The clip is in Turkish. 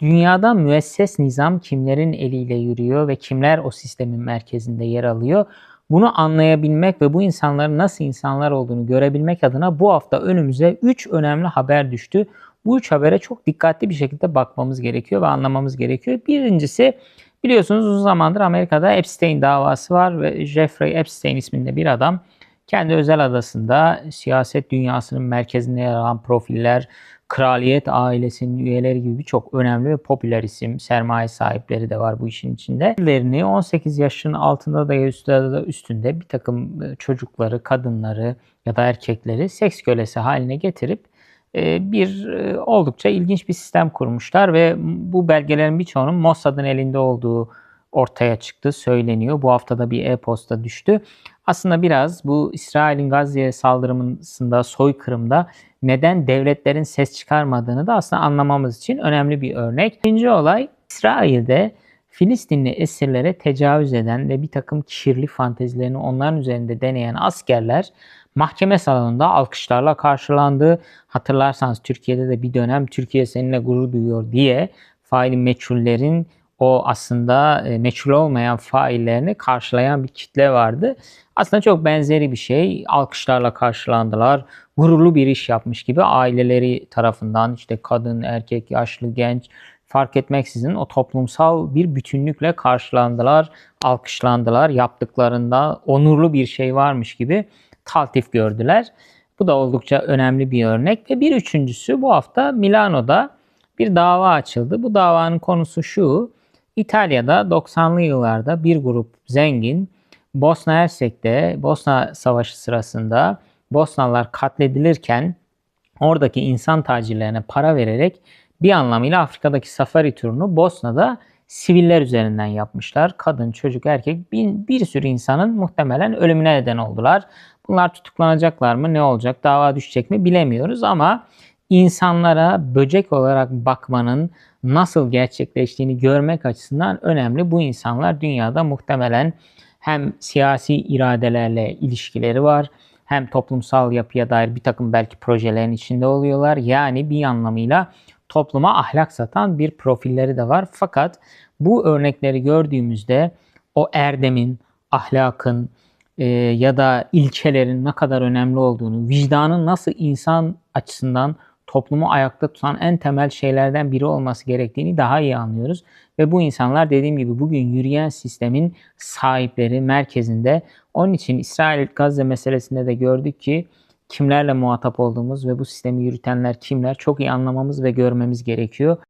Dünyada müesses nizam kimlerin eliyle yürüyor ve kimler o sistemin merkezinde yer alıyor? Bunu anlayabilmek ve bu insanların nasıl insanlar olduğunu görebilmek adına bu hafta önümüze 3 önemli haber düştü. Bu üç habere çok dikkatli bir şekilde bakmamız gerekiyor ve anlamamız gerekiyor. Birincisi biliyorsunuz uzun zamandır Amerika'da Epstein davası var ve Jeffrey Epstein isminde bir adam kendi özel adasında siyaset dünyasının merkezinde yer alan profiller, kraliyet ailesinin üyeleri gibi birçok önemli ve popüler isim, sermaye sahipleri de var bu işin içinde. Lerini 18 yaşının altında da üstünde, da üstünde bir takım e, çocukları, kadınları ya da erkekleri seks kölesi haline getirip e, bir e, oldukça ilginç bir sistem kurmuşlar ve bu belgelerin birçoğunun Mossad'ın elinde olduğu ortaya çıktı, söyleniyor. Bu haftada bir e-posta düştü. Aslında biraz bu İsrail'in Gazze'ye saldırısında, soykırımda neden devletlerin ses çıkarmadığını da aslında anlamamız için önemli bir örnek. İkinci olay İsrail'de Filistinli esirlere tecavüz eden ve bir takım kirli fantezilerini onların üzerinde deneyen askerler mahkeme salonunda alkışlarla karşılandı. Hatırlarsanız Türkiye'de de bir dönem Türkiye seninle gurur duyuyor diye faili meçhullerin o aslında e, meçhul olmayan faillerini karşılayan bir kitle vardı. Aslında çok benzeri bir şey. Alkışlarla karşılandılar. Gururlu bir iş yapmış gibi aileleri tarafından işte kadın, erkek, yaşlı, genç fark etmeksizin o toplumsal bir bütünlükle karşılandılar, alkışlandılar. Yaptıklarında onurlu bir şey varmış gibi taltif gördüler. Bu da oldukça önemli bir örnek. Ve bir üçüncüsü bu hafta Milano'da bir dava açıldı. Bu davanın konusu şu. İtalya'da 90'lı yıllarda bir grup zengin Bosna Hersek'te Bosna Savaşı sırasında Bosnalılar katledilirken oradaki insan tacirlerine para vererek bir anlamıyla Afrika'daki safari turunu Bosna'da siviller üzerinden yapmışlar. Kadın, çocuk, erkek bir, bir sürü insanın muhtemelen ölümüne neden oldular. Bunlar tutuklanacaklar mı ne olacak dava düşecek mi bilemiyoruz ama insanlara böcek olarak bakmanın nasıl gerçekleştiğini görmek açısından önemli. Bu insanlar dünyada muhtemelen hem siyasi iradelerle ilişkileri var hem toplumsal yapıya dair bir takım belki projelerin içinde oluyorlar. Yani bir anlamıyla topluma ahlak satan bir profilleri de var. Fakat bu örnekleri gördüğümüzde o erdemin, ahlakın e, ya da ilkelerin ne kadar önemli olduğunu, vicdanın nasıl insan açısından toplumu ayakta tutan en temel şeylerden biri olması gerektiğini daha iyi anlıyoruz. Ve bu insanlar dediğim gibi bugün yürüyen sistemin sahipleri merkezinde. Onun için İsrail-Gazze meselesinde de gördük ki kimlerle muhatap olduğumuz ve bu sistemi yürütenler kimler çok iyi anlamamız ve görmemiz gerekiyor.